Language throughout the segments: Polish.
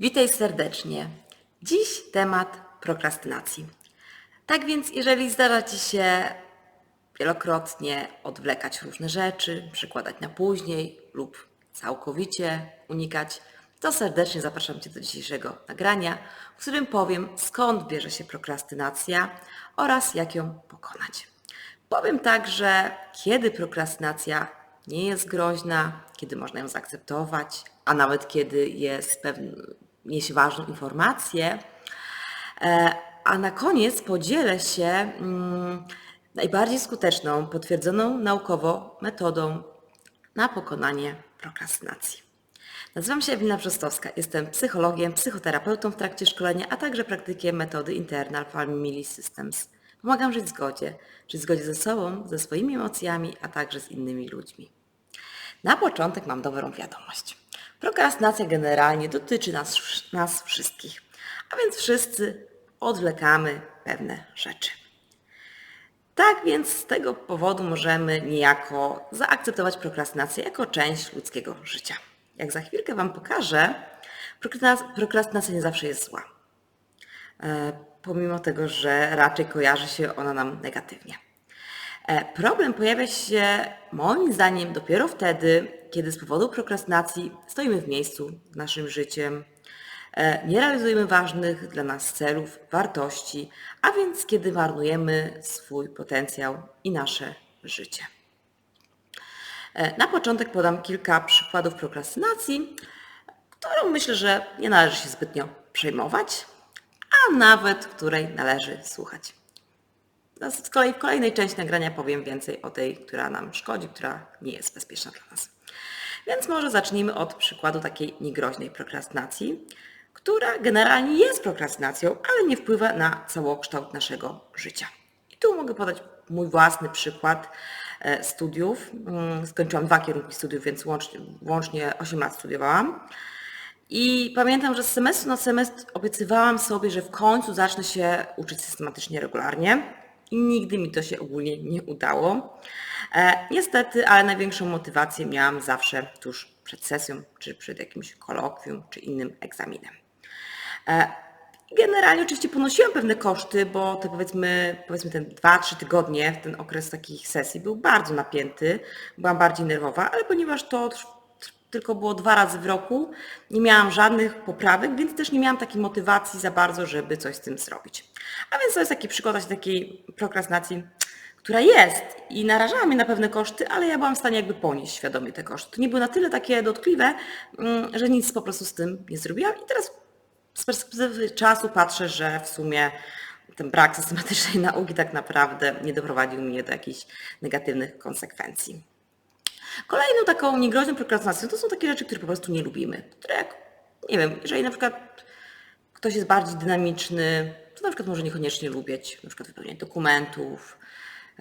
Witaj serdecznie. Dziś temat prokrastynacji. Tak więc, jeżeli zdarza Ci się wielokrotnie odwlekać różne rzeczy, przekładać na później lub całkowicie unikać, to serdecznie zapraszam Cię do dzisiejszego nagrania, w którym powiem skąd bierze się prokrastynacja oraz jak ją pokonać. Powiem także, kiedy prokrastynacja nie jest groźna, kiedy można ją zaakceptować, a nawet kiedy jest niesie ważną informację. E, A na koniec podzielę się mm, najbardziej skuteczną, potwierdzoną naukowo metodą na pokonanie prokrastynacji. Nazywam się Ewelina Brzostowska, jestem psychologiem, psychoterapeutą w trakcie szkolenia, a także praktykiem metody Internal Family Systems. Pomagam żyć w zgodzie, żyć w zgodzie ze sobą, ze swoimi emocjami, a także z innymi ludźmi. Na początek mam dobrą wiadomość. Prokrastynacja generalnie dotyczy nas, nas wszystkich, a więc wszyscy odwlekamy pewne rzeczy. Tak więc z tego powodu możemy niejako zaakceptować prokrastynację jako część ludzkiego życia. Jak za chwilkę Wam pokażę, prokrastynacja- nie zawsze jest zła. E, Pomimo tego, że raczej kojarzy się ona nam negatywnie. E, Problem pojawia się moim zdaniem dopiero wtedy, kiedy z powodu prokrastynacji stoimy w miejscu z naszym życiem, e, nie realizujemy ważnych dla nas celów, wartości, a więc kiedy marnujemy swój potencjał i nasze życie. E, Na początek podam kilka przykładów prokrastynacji, którą myślę, że nie należy się zbytnio przejmować, a nawet której należy słuchać. No, Z kolei w kolejnej części nagrania powiem więcej o tej, która nam szkodzi, która nie jest bezpieczna dla nas. Więc może zacznijmy od przykładu takiej niegroźnej prokrastynacji, która generalnie jest prokrastynacją, ale nie wpływa na całokształt naszego życia. I tu mogę podać mój własny przykład e, studiów. Mm, Skończyłam dwa kierunki studiów, więc łącznie, łącznie 8 lat studiowałam. I pamiętam, że z semestru na semestr obiecywałam sobie, że w końcu zacznę się uczyć systematycznie, regularnie. I nigdy mi to się ogólnie nie udało. E, niestety, ale największą motywację miałam zawsze tuż przed sesją, czy przed jakimś kolokwium, czy innym egzaminem. E, Generalnie oczywiście ponosiłam pewne koszty, bo te powiedzmy, powiedzmy ten 2-3 tygodnie, ten okres takich sesji był bardzo napięty, byłam bardziej nerwowa, ale ponieważ to tylko było dwa razy w roku, nie miałam żadnych poprawek, więc też nie miałam takiej motywacji za bardzo, żeby coś z tym zrobić. A więc to jest taki przykład takiej prokrastynacji, która jest i narażała mnie na pewne koszty, ale ja byłam w stanie jakby ponieść świadomie te koszty. To nie były na tyle takie dotkliwe, mm, że nic po prostu z tym nie zrobiłam i teraz z perspektywy czasu patrzę, że w sumie ten brak systematycznej nauki tak naprawdę nie doprowadził mnie do jakichś negatywnych konsekwencji. Kolejną taką niegroźną prokrastynacją to są takie rzeczy, które po prostu nie lubimy. Które jak, nie wiem, jeżeli na przykład ktoś jest bardziej dynamiczny, to na przykład może niekoniecznie lubić na przykład wypełnianie dokumentów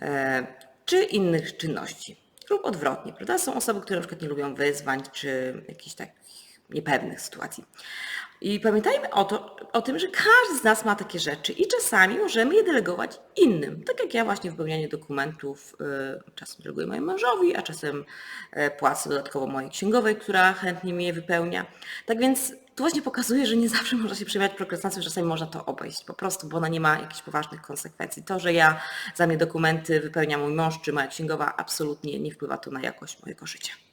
e, czy innych czynności. Lub odwrotnie, prawda? Są osoby, które na przykład nie lubią wyzwań czy jakichś takich niepewnych sytuacji. I pamiętajmy o, to, o tym, że każdy z nas ma takie rzeczy i czasami możemy je delegować innym. Tak jak ja właśnie wypełnianie dokumentów y, czasem deleguję mojemu mężowi, a czasem y, płacę dodatkowo mojej księgowej, która chętnie mi je wypełnia. Tak więc tu właśnie pokazuje, że nie zawsze można się przejmować prokrastynacją, czasami można to obejść po prostu, bo ona nie ma jakichś poważnych konsekwencji. To, że ja za mnie dokumenty wypełnia mój mąż czy moja księgowa, absolutnie nie wpływa to na jakość mojego życia.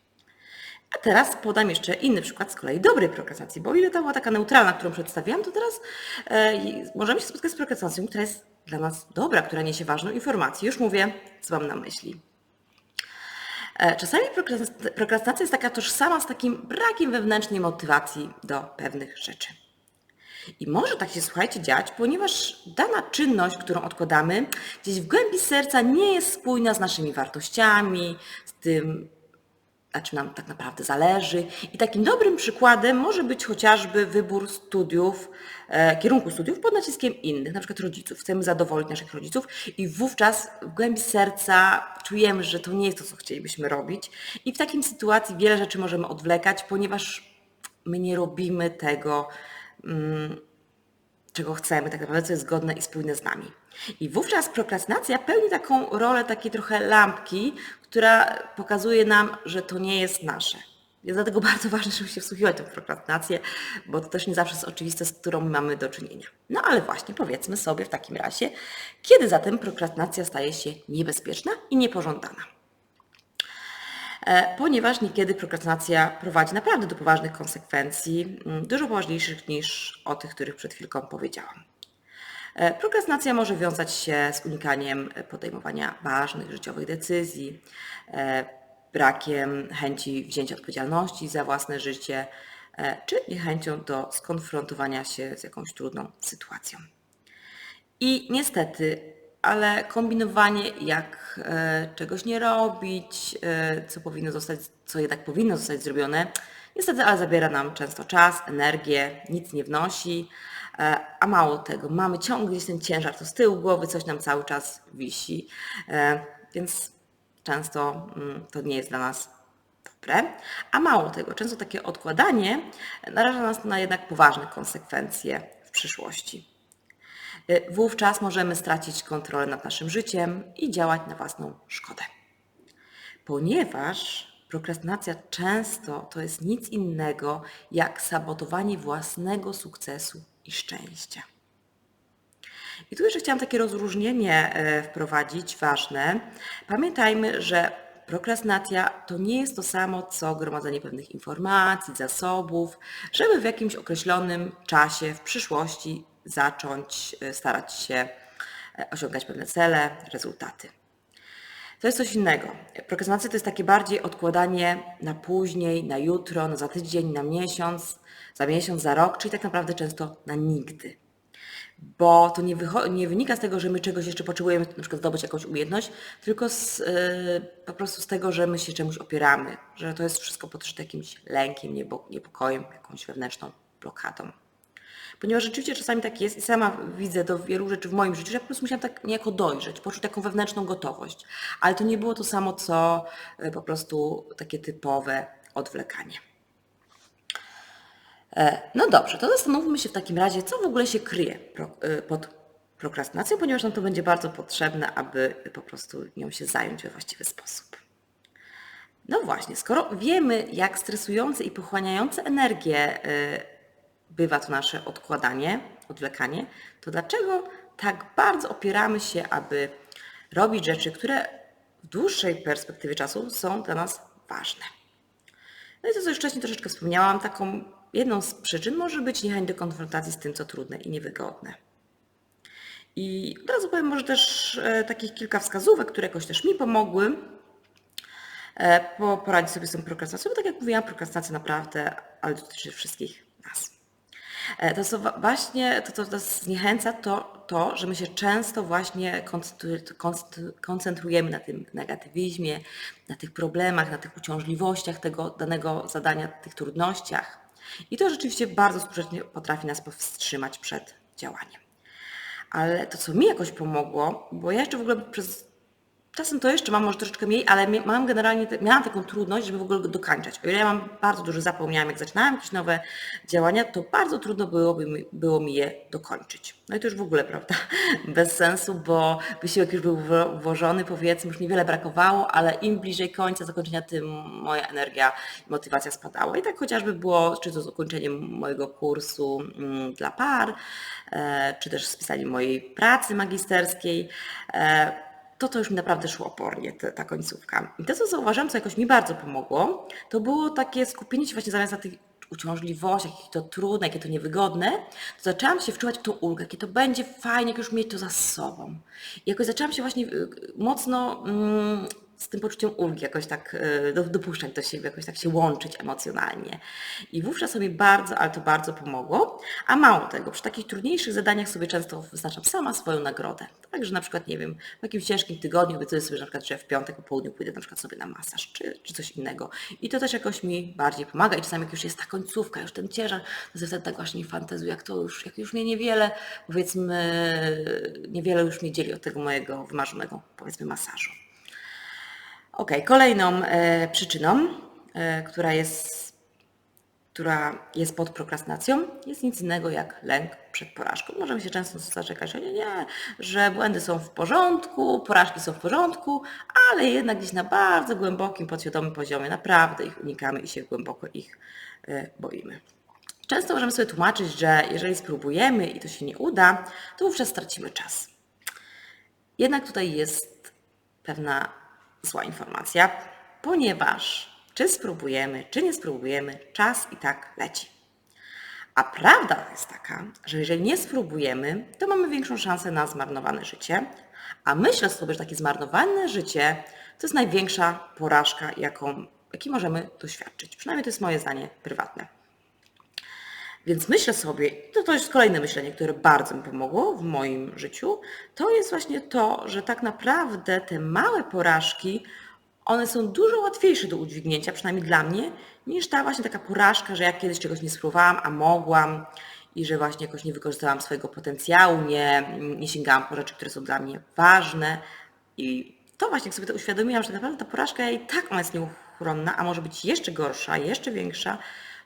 A teraz podam jeszcze inny przykład z kolei dobrej prokrastynacji, bo o ile ta była taka neutralna, którą przedstawiłam, to teraz e, możemy się spotkać z prokrastynacją, która jest dla nas dobra, która niesie ważną informację. Już mówię, co mam na myśli. E, Czasami prokrastynacja jest taka tożsama z takim brakiem wewnętrznej motywacji do pewnych rzeczy. I może tak się, słuchajcie, dziać, ponieważ dana czynność, którą odkładamy, gdzieś w głębi serca nie jest spójna z naszymi wartościami, z tym, na czym nam tak naprawdę zależy. I takim dobrym przykładem może być chociażby wybór studiów, e, kierunku studiów pod naciskiem innych, na przykład rodziców. Chcemy zadowolić naszych rodziców i wówczas w głębi serca czujemy, że to nie jest to, co chcielibyśmy robić. I w takim sytuacji wiele rzeczy możemy odwlekać, ponieważ my nie robimy tego, mm, czego chcemy, tak naprawdę, co jest zgodne i spójne z nami. I wówczas prokrastynacja pełni taką rolę takiej trochę lampki, która pokazuje nam, że to nie jest nasze. Jest dlatego bardzo ważne, żeby się wsłuchiwać w tę prokrastynację, bo to też nie zawsze jest oczywiste, z którą mamy do czynienia. No ale właśnie, powiedzmy sobie w takim razie, kiedy zatem prokrastynacja staje się niebezpieczna i niepożądana. E, Ponieważ niekiedy prokrastynacja prowadzi naprawdę do poważnych konsekwencji, mm, dużo poważniejszych niż o tych, których przed chwilką powiedziałam. E, Prokrastynacja może wiązać się z unikaniem podejmowania ważnych życiowych decyzji, e, brakiem chęci wzięcia odpowiedzialności za własne życie, czy niechęcią do skonfrontowania się z jakąś trudną sytuacją. I niestety, ale kombinowanie, jak e, czegoś nie robić, e, co powinno zostać, co jednak powinno zostać zrobione, niestety, ale zabiera nam często czas, energię, nic nie wnosi, e, a mało tego, mamy ciągle gdzieś ten ciężar, to z tyłu głowy coś nam cały czas wisi, więc często mm, to nie jest dla nas dobre. A mało tego, często takie odkładanie naraża nas na jednak poważne konsekwencje w przyszłości. Y, Wówczas możemy stracić kontrolę nad naszym życiem i działać na własną szkodę. Ponieważ prokrastynacja często to jest nic innego jak sabotowanie własnego sukcesu i szczęścia. I tu jeszcze chciałam takie rozróżnienie e, wprowadzić, ważne. Pamiętajmy, że prokrastynacja to nie jest to samo, co gromadzenie pewnych informacji, zasobów, żeby w jakimś określonym czasie w przyszłości zacząć e, starać się e, osiągać pewne cele, rezultaty. To jest coś innego. Prokrastynacja to jest takie bardziej odkładanie na później, na jutro, na za tydzień, na miesiąc, za miesiąc, za rok, czyli tak naprawdę często na nigdy. Bo to nie, nie wynika z tego, że my czegoś jeszcze potrzebujemy, na przykład zdobyć jakąś umiejętność, tylko z, yy, po prostu z tego, że my się czemuś opieramy, że to jest wszystko podszyte jakimś lękiem, niepokojem, jakąś wewnętrzną blokadą. Ponieważ rzeczywiście czasami tak jest i sama widzę do wielu rzeczy w moim życiu, że ja po prostu musiałam tak niejako dojrzeć, poczuć taką wewnętrzną gotowość. Ale to nie było to samo, co y, po prostu takie typowe odwlekanie. E, No dobrze, to zastanówmy się w takim razie, co w ogóle się kryje y, pod prokrastynacją, ponieważ nam to będzie bardzo potrzebne, aby po prostu nią się zająć we właściwy sposób. No właśnie, skoro wiemy, jak stresujące i pochłaniające energię bywa to nasze odkładanie, odwlekanie, to dlaczego tak bardzo opieramy się, aby robić rzeczy, które w dłuższej perspektywie czasu są dla nas ważne? No i to, co już wcześniej troszeczkę wspomniałam, taką jedną z przyczyn może być niechęć do konfrontacji z tym, co trudne i niewygodne. I od razu powiem może też e, takich kilka wskazówek, które jakoś też mi pomogły e, po, poradzić sobie z tą prokrastynacją, bo tak jak mówiłam, prokrastynacja naprawdę, ale dotyczy wszystkich nas. E, To właśnie, to co nas zniechęca, to to, że my się często właśnie koncentru- koncentru- koncentrujemy na tym negatywizmie, na tych problemach, na tych uciążliwościach tego danego zadania, tych trudnościach. I to rzeczywiście bardzo skutecznie potrafi nas powstrzymać przed działaniem. Ale to, co mi jakoś pomogło, bo ja jeszcze w ogóle przez Czasem to jeszcze mam może troszeczkę mniej, ale mam generalnie, miałam taką trudność, żeby w ogóle dokańczać. O ile ja mam bardzo duży zapał, miałam jak zaczynałam jakieś nowe działania, to bardzo trudno byłoby mi, było mi je dokończyć. No i to już w ogóle, prawda, bez sensu, bo wysiłek już był wło- włożony, powiedzmy, już niewiele brakowało, ale im bliżej końca zakończenia, tym moja energia i motywacja spadała. I tak chociażby było, czy to z ukończeniem mojego kursu mm, dla par, e, czy też z pisaniem mojej pracy magisterskiej. To to już mi naprawdę szło opornie, ta, ta końcówka. I to, co zauważyłam, co jakoś mi bardzo pomogło, to było takie skupienie się właśnie zamiast na tych uciążliwościach, jakie to trudne, jakie to niewygodne, to zaczęłam się wczuwać w tą ulgę, jakie to będzie fajnie, jak już mieć to za sobą. I jakoś zaczęłam się właśnie y, mocno mm, z tym poczuciem ulgi jakoś tak do- dopuszczać do siebie, jakoś tak się łączyć emocjonalnie. I wówczas mi bardzo, ale to bardzo pomogło. A mało tego, przy takich trudniejszych zadaniach sobie często wyznaczam sama swoją nagrodę. Także na przykład, nie wiem, w jakimś ciężkim tygodniu obiecuję sobie na przykład, że w piątek po południu pójdę na przykład sobie na masaż, czy, czy coś innego. I to też jakoś mi bardziej pomaga. I czasami jak już jest ta końcówka, już ten ciężar, to sobie wtedy tak właśnie fantazuję, jak to już, jak już mnie niewiele, powiedzmy, niewiele już mnie dzieli od tego mojego wymarzonego, powiedzmy, masażu. Ok, kolejną e, przyczyną, e, która jest która jest pod prokrastynacją, jest nic innego jak lęk przed porażką. Możemy się często zaczekać, że nie, nie, że błędy są w porządku, porażki są w porządku, ale jednak gdzieś na bardzo głębokim, podświadomym poziomie naprawdę ich unikamy i się głęboko ich e, boimy. Często możemy sobie tłumaczyć, że jeżeli spróbujemy i to się nie uda, to wówczas stracimy czas. Jednak tutaj jest pewna zła informacja, ponieważ czy spróbujemy, czy nie spróbujemy, czas i tak leci. A prawda jest taka, że jeżeli nie spróbujemy, to mamy większą szansę na zmarnowane życie, a myślę sobie, że takie zmarnowane życie to jest największa porażka, jaką, jakiej możemy doświadczyć. Przynajmniej to jest moje zdanie prywatne. Więc myślę sobie, to, to jest kolejne myślenie, które bardzo mi pomogło w moim życiu, to jest właśnie to, że tak naprawdę te małe porażki, one są dużo łatwiejsze do udźwignięcia, przynajmniej dla mnie, niż ta właśnie taka porażka, że ja kiedyś czegoś nie spróbowałam, a mogłam i że właśnie jakoś nie wykorzystałam swojego potencjału, nie, nie sięgałam po rzeczy, które są dla mnie ważne. I to właśnie, jak sobie to uświadomiłam, że tak naprawdę ta porażka i tak ona jest nieuchronna, a może być jeszcze gorsza, jeszcze większa,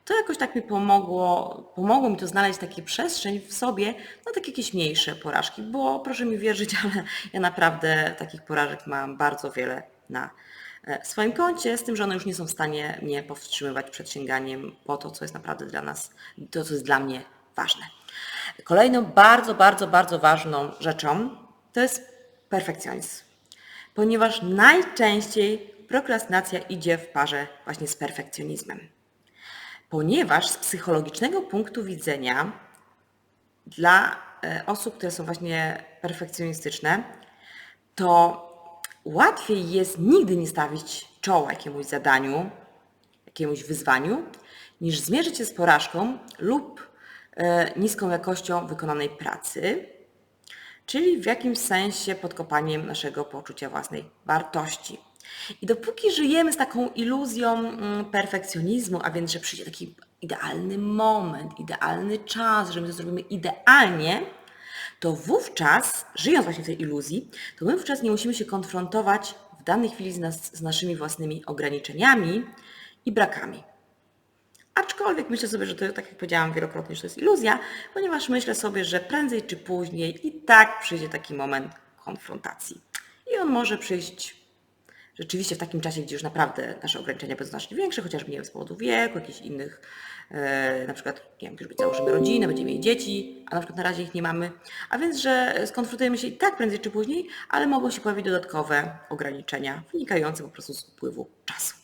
to jakoś tak mi pomogło, pomogło mi to znaleźć takie przestrzeń w sobie na takie jakieś mniejsze porażki, bo proszę mi wierzyć, ale ja naprawdę takich porażek mam bardzo wiele na e, swoim koncie, z tym, że one już nie są w stanie mnie powstrzymywać przed sięganiem po to, co jest naprawdę dla nas, to, co jest dla mnie ważne. Kolejną bardzo, bardzo, bardzo ważną rzeczą to jest perfekcjonizm, ponieważ najczęściej prokrastynacja idzie w parze właśnie z perfekcjonizmem ponieważ z psychologicznego punktu widzenia dla e, osób, które są właśnie perfekcjonistyczne, to łatwiej jest nigdy nie stawić czoła jakiemuś zadaniu, jakiemuś wyzwaniu, niż zmierzyć się z porażką lub e, niską jakością wykonanej pracy, czyli w jakimś sensie podkopaniem naszego poczucia własnej wartości. I dopóki żyjemy z taką iluzją mm, perfekcjonizmu, a więc, że przyjdzie taki idealny moment, idealny czas, że my to zrobimy idealnie, to wówczas, żyjąc właśnie w tej iluzji, to my wówczas nie musimy się konfrontować w danej chwili z, nas, z naszymi własnymi ograniczeniami i brakami. Aczkolwiek myślę sobie, że to, tak jak powiedziałam wielokrotnie, że to jest iluzja, ponieważ myślę sobie, że prędzej czy później i tak przyjdzie taki moment konfrontacji. I on może przyjść rzeczywiście w takim czasie, gdzie już naprawdę nasze ograniczenia będą znacznie większe, chociażby nie wiem, z powodu wieku, jakichś innych, e, na przykład, nie wiem, już założymy rodzinę, będziemy mieli dzieci, a na przykład na razie ich nie mamy. A więc, że skonfrontujemy się i tak prędzej czy później, ale mogą się pojawić dodatkowe ograniczenia wynikające po prostu z upływu czasu.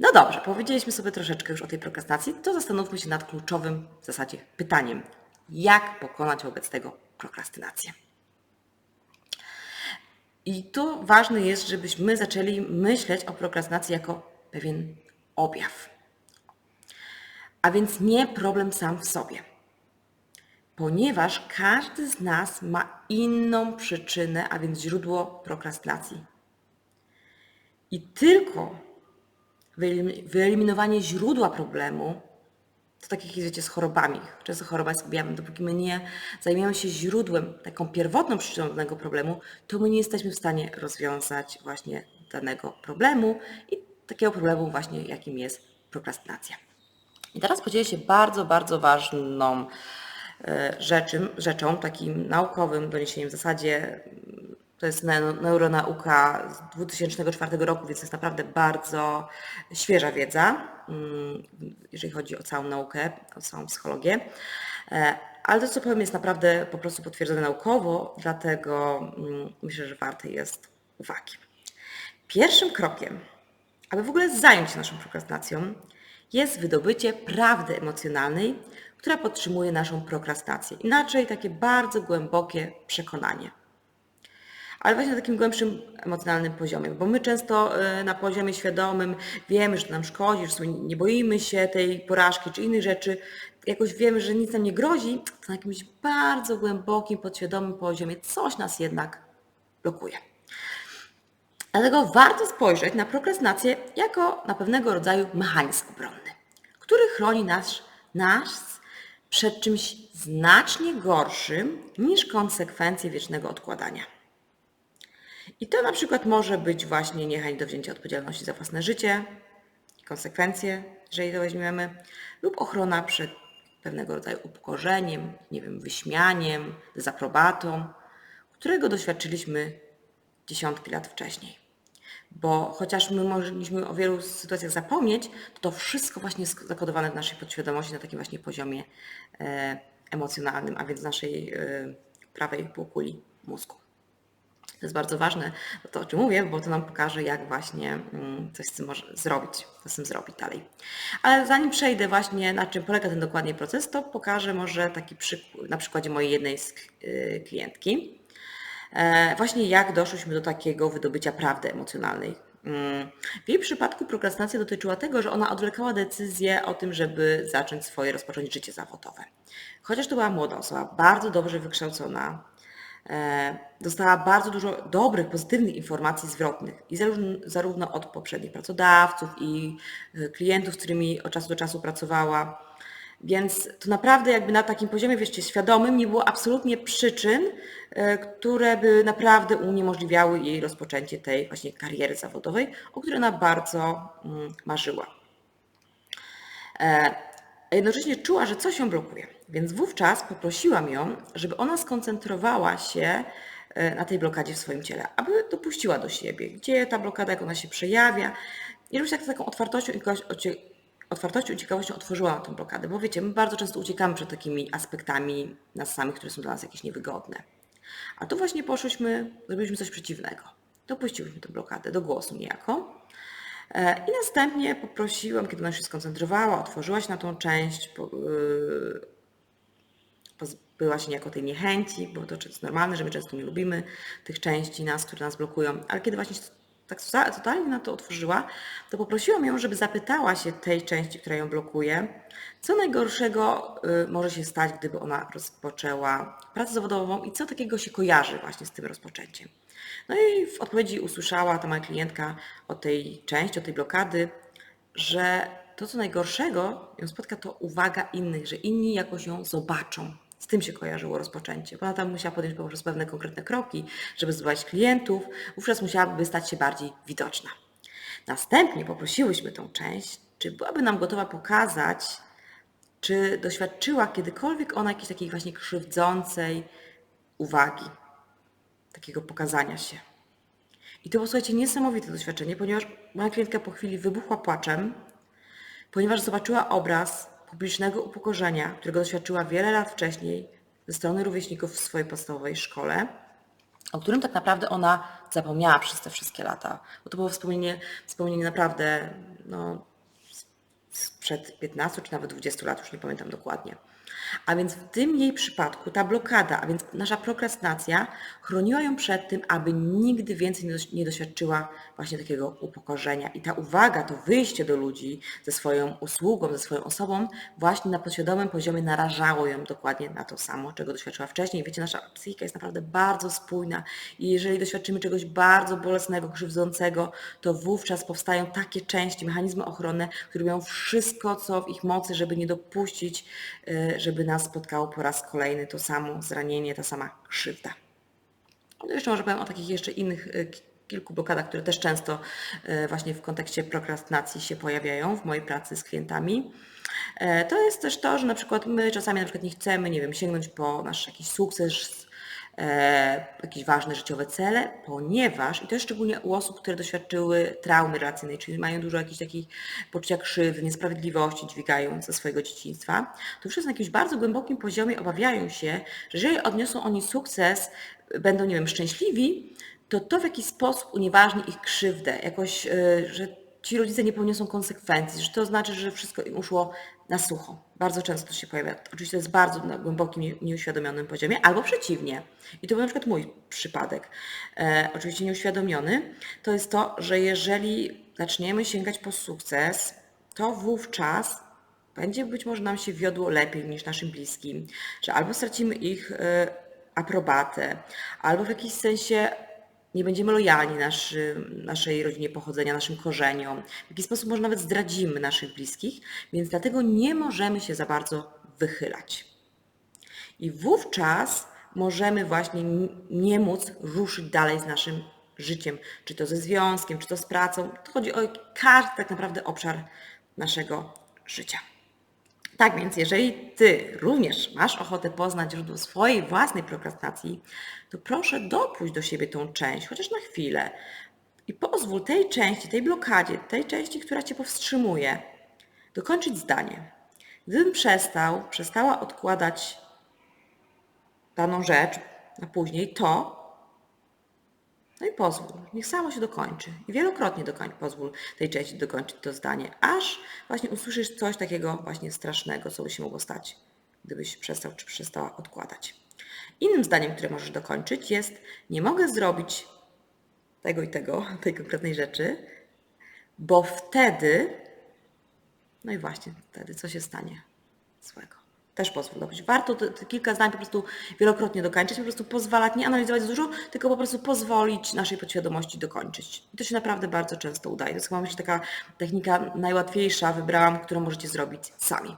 No dobrze, powiedzieliśmy sobie troszeczkę już o tej prokrastynacji, to zastanówmy się nad kluczowym w zasadzie pytaniem. Jak pokonać wobec tego prokrastynację? I tu ważne jest, żebyśmy zaczęli myśleć o prokrastynacji jako pewien objaw. A więc nie problem sam w sobie. Ponieważ każdy z nas ma inną przyczynę, a więc źródło prokrastynacji. I tylko wyeliminowanie źródła problemu to tak jak wiecie z chorobami. Często choroba jest objawem. Dopóki my nie zajmiemy się źródłem, taką pierwotną przyczyną danego problemu, to my nie jesteśmy w stanie rozwiązać właśnie danego problemu i takiego problemu właśnie jakim jest prokrastynacja. I teraz podzielę się bardzo, bardzo ważną e, rzeczą, rzeczą takim naukowym doniesieniem w zasadzie to jest neuronauka z 2004 roku, więc to jest naprawdę bardzo świeża wiedza, jeżeli chodzi o całą naukę, o całą psychologię. E, ale to, co powiem, jest naprawdę po prostu potwierdzone naukowo, dlatego mm, myślę, że warte jest uwagi. Pierwszym krokiem, aby w ogóle zająć się naszą prokrastynacją, jest wydobycie prawdy emocjonalnej, która podtrzymuje naszą prokrastynację. Inaczej takie bardzo głębokie przekonanie ale właśnie na takim głębszym emocjonalnym poziomie, bo my często e, na poziomie świadomym wiemy, że nam szkodzi, że nie boimy się tej porażki czy innych rzeczy, jakoś wiemy, że nic nam nie grozi, to na jakimś bardzo głębokim, podświadomym poziomie coś nas jednak blokuje. Dlatego warto spojrzeć na prokrastynację jako na pewnego rodzaju mechanizm obronny, który chroni nas, nas przed czymś znacznie gorszym niż konsekwencje wiecznego odkładania. I to na przykład może być właśnie niechęć do wzięcia odpowiedzialności za własne życie, konsekwencje, jeżeli to weźmiemy, lub ochrona przed pewnego rodzaju upokorzeniem, nie wiem, wyśmianiem, dezaprobatą, którego doświadczyliśmy dziesiątki lat wcześniej. Bo chociaż my mogliśmy o wielu sytuacjach zapomnieć, to to wszystko właśnie jest zakodowane w naszej podświadomości na takim właśnie poziomie e, emocjonalnym, a więc naszej e, prawej półkuli mózgu. To jest bardzo ważne, to o czym mówię, bo to nam pokaże, jak właśnie mm, coś z tym może zrobić, co z tym zrobić dalej. Ale zanim przejdę właśnie na czym polega ten dokładnie proces, to pokażę może taki przykład, na przykładzie mojej jednej z y, klientki. E, właśnie jak doszłyśmy do takiego wydobycia prawdy emocjonalnej. Mm, w jej przypadku prokrastynacja dotyczyła tego, że ona odwlekała decyzję o tym, żeby zacząć swoje, rozpocząć życie zawodowe. Chociaż to była młoda osoba, bardzo dobrze wykształcona, dostała bardzo dużo dobrych, pozytywnych informacji zwrotnych i zarówno od poprzednich pracodawców i e, klientów, z którymi od czasu do czasu pracowała. Więc to naprawdę jakby na takim poziomie, wieszcie, świadomym nie było absolutnie przyczyn, e, które by naprawdę uniemożliwiały jej rozpoczęcie tej właśnie kariery zawodowej, o której ona bardzo mm, marzyła. A jednocześnie czuła, że coś ją blokuje. Więc wówczas poprosiłam ją, żeby ona skoncentrowała się e, na tej blokadzie w swoim ciele, aby dopuściła do siebie, gdzie ta blokada, jak ona się przejawia. I żebyś tak z taką otwartością i otwartością i ciekawością otworzyła tę blokadę, bo wiecie, my bardzo często uciekamy przed takimi aspektami nas samych, które są dla nas jakieś niewygodne. A tu właśnie poszłyśmy, zrobiliśmy coś przeciwnego. Dopuściłyśmy tę blokadę do głosu niejako. E, I następnie poprosiłam, kiedy ona się skoncentrowała, otworzyła się na tą część, pozbyła się niejako tej niechęci, bo to jest normalne, że my często nie lubimy tych części nas, które nas blokują, ale kiedy właśnie tak totalnie na to otworzyła, to poprosiłam ją, żeby zapytała się tej części, która ją blokuje, co najgorszego y, może się stać, gdyby ona rozpoczęła pracę zawodową i co takiego się kojarzy właśnie z tym rozpoczęciem. No i w odpowiedzi usłyszała ta moja klientka o tej części, o tej blokady, że to, co najgorszego ją spotka, to uwaga innych, że inni jakoś ją zobaczą, z tym się kojarzyło rozpoczęcie, bo ona tam musiała podjąć pewne konkretne kroki, żeby zdobywać klientów, wówczas musiałaby stać się bardziej widoczna. Następnie poprosiłyśmy tą część, czy byłaby nam gotowa pokazać, czy doświadczyła kiedykolwiek ona jakiejś takiej właśnie krzywdzącej uwagi, takiego pokazania się. I to było, słuchajcie, niesamowite doświadczenie, ponieważ moja klientka po chwili wybuchła płaczem, ponieważ zobaczyła obraz publicznego upokorzenia, którego doświadczyła wiele lat wcześniej ze strony rówieśników w swojej podstawowej szkole, o którym tak naprawdę ona zapomniała przez te wszystkie lata. Bo to było wspomnienie, wspomnienie naprawdę no, sprzed 15 czy nawet 20 lat, już nie pamiętam dokładnie. A więc w tym jej przypadku ta blokada, a więc nasza prokrastynacja chroniła ją przed tym, aby nigdy więcej nie doświadczyła właśnie takiego upokorzenia. I ta uwaga, to wyjście do ludzi ze swoją usługą, ze swoją osobą, właśnie na podświadomym poziomie narażało ją dokładnie na to samo, czego doświadczyła wcześniej. Wiecie, nasza psychika jest naprawdę bardzo spójna i jeżeli doświadczymy czegoś bardzo bolesnego, krzywdzącego, to wówczas powstają takie części, mechanizmy ochronne, które robią wszystko, co w ich mocy, żeby nie dopuścić, y, żeby nas spotkało po raz kolejny to samo zranienie, ta sama krzywda. Jeszcze może powiem o takich jeszcze innych y, kilku blokadach, które też często y, właśnie w kontekście prokrastynacji się pojawiają w mojej pracy z klientami. E, to jest też to, że na przykład my czasami na przykład nie chcemy, nie wiem, sięgnąć po nasz jakiś sukces, e, jakieś ważne życiowe cele, ponieważ, i to jest szczególnie u osób, które doświadczyły traumy relacyjnej, czyli mają dużo jakichś takich poczucia krzywdy, niesprawiedliwości, dźwigają ze swojego dzieciństwa, to już na jakimś bardzo głębokim poziomie obawiają się, że jeżeli odniosą oni sukces, będą, nie wiem, szczęśliwi, to to w jakiś sposób unieważni ich krzywdę, jakoś, e, że ci rodzice nie poniosą konsekwencji, że to znaczy, że wszystko im uszło na sucho. Bardzo często to się pojawia. Oczywiście to jest bardzo na głębokim, nieuświadomionym poziomie, albo przeciwnie. I to był na przykład mój przypadek. E, oczywiście nieuświadomiony. To jest to, że jeżeli zaczniemy sięgać po sukces, to wówczas będzie być może nam się wiodło lepiej niż naszym bliskim, że albo stracimy ich e, aprobatę, albo w jakiś sensie nie będziemy lojalni naszy, naszej rodzinie pochodzenia, naszym korzeniom. W jakiś sposób może nawet zdradzimy naszych bliskich, więc dlatego nie możemy się za bardzo wychylać. I wówczas możemy właśnie nie móc ruszyć dalej z naszym życiem, czy to ze związkiem, czy to z pracą. To chodzi o każdy tak naprawdę obszar naszego życia. Tak więc, jeżeli Ty również masz ochotę poznać źródło swojej własnej prokrastynacji, to proszę dopuść do siebie tą część, chociaż na chwilę. I pozwól tej części, tej blokadzie, tej części, która Cię powstrzymuje, dokończyć zdanie. Gdybym przestał, przestała odkładać daną rzecz na później, to no i pozwól, niech samo się dokończy. I wielokrotnie dokoń, pozwól tej części dokończyć to zdanie, aż właśnie usłyszysz coś takiego właśnie strasznego, co by się mogło stać, gdybyś przestał czy przestała odkładać. Innym zdaniem, które możesz dokończyć jest, nie mogę zrobić tego i tego, tej konkretnej rzeczy, bo wtedy, no i właśnie wtedy, co się stanie złego też pozwól dobyć. Warto te, te kilka zdań po prostu wielokrotnie dokończyć, po prostu pozwalać, nie analizować za dużo, tylko po prostu pozwolić naszej podświadomości dokończyć. I to się naprawdę bardzo często udaje. To jest chyba myślę taka technika najłatwiejsza, wybrałam, którą możecie zrobić sami.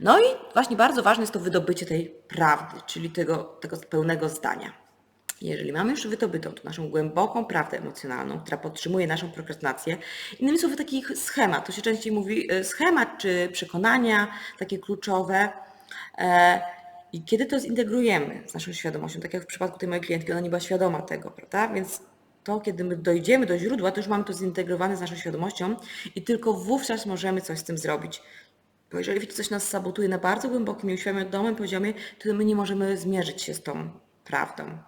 No i właśnie bardzo ważne jest to wydobycie tej prawdy, czyli tego, tego pełnego zdania. Jeżeli mamy już wydobytą tą naszą głęboką prawdę emocjonalną, która podtrzymuje naszą prokrastynację, innymi słowy taki schemat, to się częściej mówi e, schemat czy przekonania takie kluczowe, I kiedy to zintegrujemy z naszą świadomością, tak jak w przypadku tej mojej klientki, ona nie była świadoma tego, prawda? Więc to, kiedy my dojdziemy do źródła, to już mamy to zintegrowane z naszą świadomością i tylko wówczas możemy coś z tym zrobić. Bo jeżeli coś nas sabotuje na bardzo głębokim i uświadomionym poziomie, to my nie możemy zmierzyć się z tą prawdą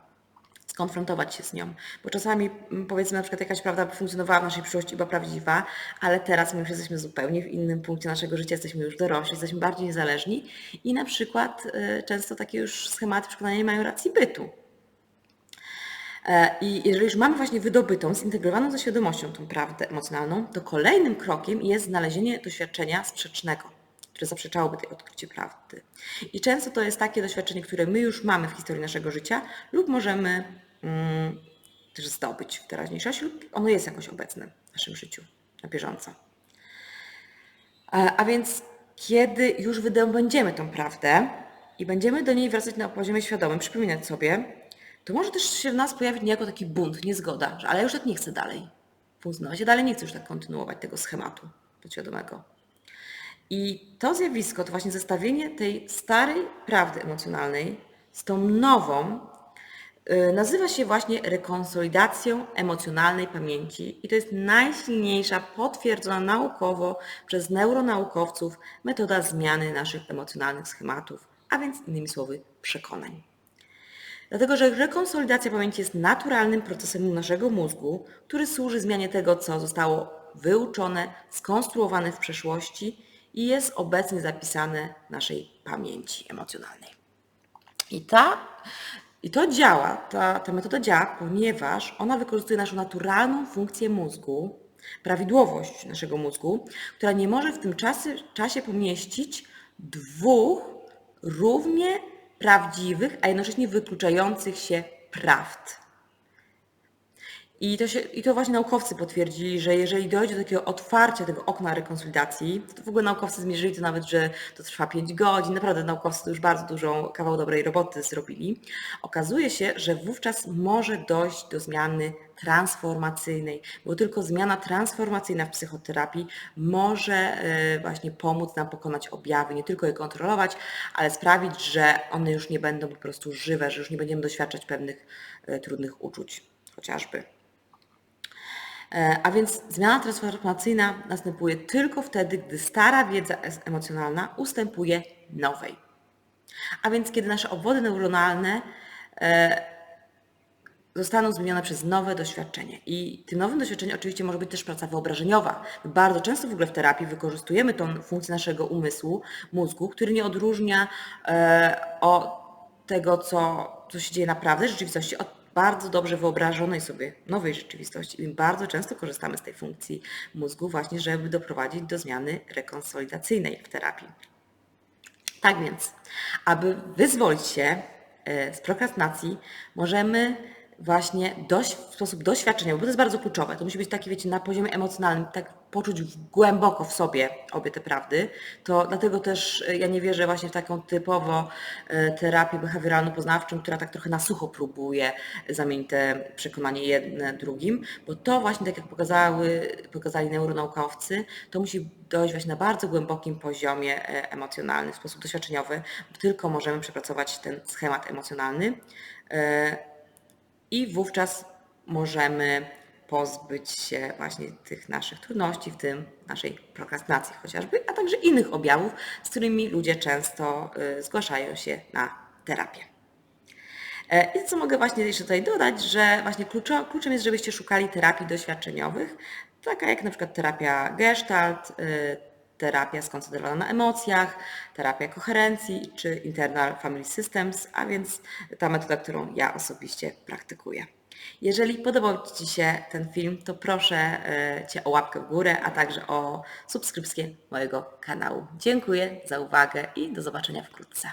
skonfrontować się z nią. Bo czasami mm, powiedzmy na przykład jakaś prawda funkcjonowała w naszej przyszłości była prawdziwa, ale teraz my już jesteśmy zupełnie w innym punkcie naszego życia, jesteśmy już dorośli, jesteśmy bardziej niezależni i na przykład y, często takie już schematy przekonania nie mają racji bytu. E, I jeżeli już mamy właśnie wydobytą, zintegrowaną ze świadomością tą prawdę emocjonalną, to kolejnym krokiem jest znalezienie doświadczenia sprzecznego, które zaprzeczałoby tej odkrycie prawdy. I często to jest takie doświadczenie, które my już mamy w historii naszego życia lub możemy mm, też zdobyć w teraźniejszości lub ono jest jakoś obecne w naszym życiu na bieżąco. A, a więc kiedy już wydobędziemy tą prawdę i będziemy do niej wracać na poziomie świadomym, przypominać sobie, to może też się w nas pojawić niejako taki bunt, niezgoda, że ale już tak nie chcę dalej funkcjonować, ja dalej nie chcę już tak kontynuować tego schematu podświadomego. I to zjawisko, to właśnie zestawienie tej starej prawdy emocjonalnej z tą nową, Y, nazywa się właśnie rekonsolidacją emocjonalnej pamięci i to jest najsilniejsza, potwierdzona naukowo przez neuronaukowców metoda zmiany naszych emocjonalnych schematów, a więc innymi słowy przekonań. Dlatego, że rekonsolidacja pamięci jest naturalnym procesem naszego mózgu, który służy zmianie tego, co zostało wyuczone, skonstruowane w przeszłości i jest obecnie zapisane w naszej pamięci emocjonalnej. I ta i to działa, ta, ta metoda działa, ponieważ ona wykorzystuje naszą naturalną funkcję mózgu, prawidłowość naszego mózgu, która nie może w tym czasie, czasie pomieścić dwóch równie prawdziwych, a jednocześnie wykluczających się prawd. I to, się, I to właśnie naukowcy potwierdzili, że jeżeli dojdzie do takiego otwarcia tego okna rekonsolidacji, to w ogóle naukowcy zmierzyli to nawet, że to trwa 5 godzin, naprawdę naukowcy już bardzo dużą kawał dobrej roboty zrobili, okazuje się, że wówczas może dojść do zmiany transformacyjnej, bo tylko zmiana transformacyjna w psychoterapii może e, właśnie pomóc nam pokonać objawy, nie tylko je kontrolować, ale sprawić, że one już nie będą po prostu żywe, że już nie będziemy doświadczać pewnych e, trudnych uczuć chociażby. E, a więc zmiana transformacyjna następuje tylko wtedy, gdy stara wiedza emocjonalna ustępuje nowej. A więc kiedy nasze obwody neuronalne e, zostaną zmienione przez nowe doświadczenie. I tym nowym doświadczeniem oczywiście może być też praca wyobrażeniowa. Bardzo często w ogóle w terapii wykorzystujemy tą funkcję naszego umysłu, mózgu, który nie odróżnia e, od tego, co, co się dzieje naprawdę w rzeczywistości, od bardzo dobrze wyobrażonej sobie nowej rzeczywistości. I bardzo często korzystamy z tej funkcji mózgu właśnie, żeby doprowadzić do zmiany rekonsolidacyjnej w terapii. Tak więc, aby wyzwolić się e, z prokrastynacji, możemy właśnie doś, w sposób doświadczeniowy, bo to jest bardzo kluczowe. To musi być takie, wiecie, na poziomie emocjonalnym, tak poczuć głęboko w sobie obie te prawdy. To dlatego też e, ja nie wierzę właśnie w taką typowo e, terapię behawioralno-poznawczą, która tak trochę na sucho próbuje zamienić te przekonanie jedne drugim, bo to właśnie, tak jak pokazały, pokazali neuronaukowcy, to musi dojść właśnie na bardzo głębokim poziomie e, emocjonalnym, w sposób doświadczeniowy. Tylko możemy przepracować ten schemat emocjonalny i wówczas możemy pozbyć się właśnie tych naszych trudności, w tym naszej prokrastynacji chociażby, a także innych objawów, z którymi ludzie często y, zgłaszają się na terapię. E, I co mogę właśnie jeszcze tutaj dodać, że właśnie kluczem jest, żebyście szukali terapii doświadczeniowych, taka jak na przykład terapia gestalt, y, terapia skoncentrowana na emocjach, terapia koherencji czy internal family systems, a więc ta metoda, którą ja osobiście praktykuję. Jeżeli podobał Ci się ten film, to proszę e, Cię o łapkę w górę, a także o subskrypcję mojego kanału. Dziękuję za uwagę i do zobaczenia wkrótce.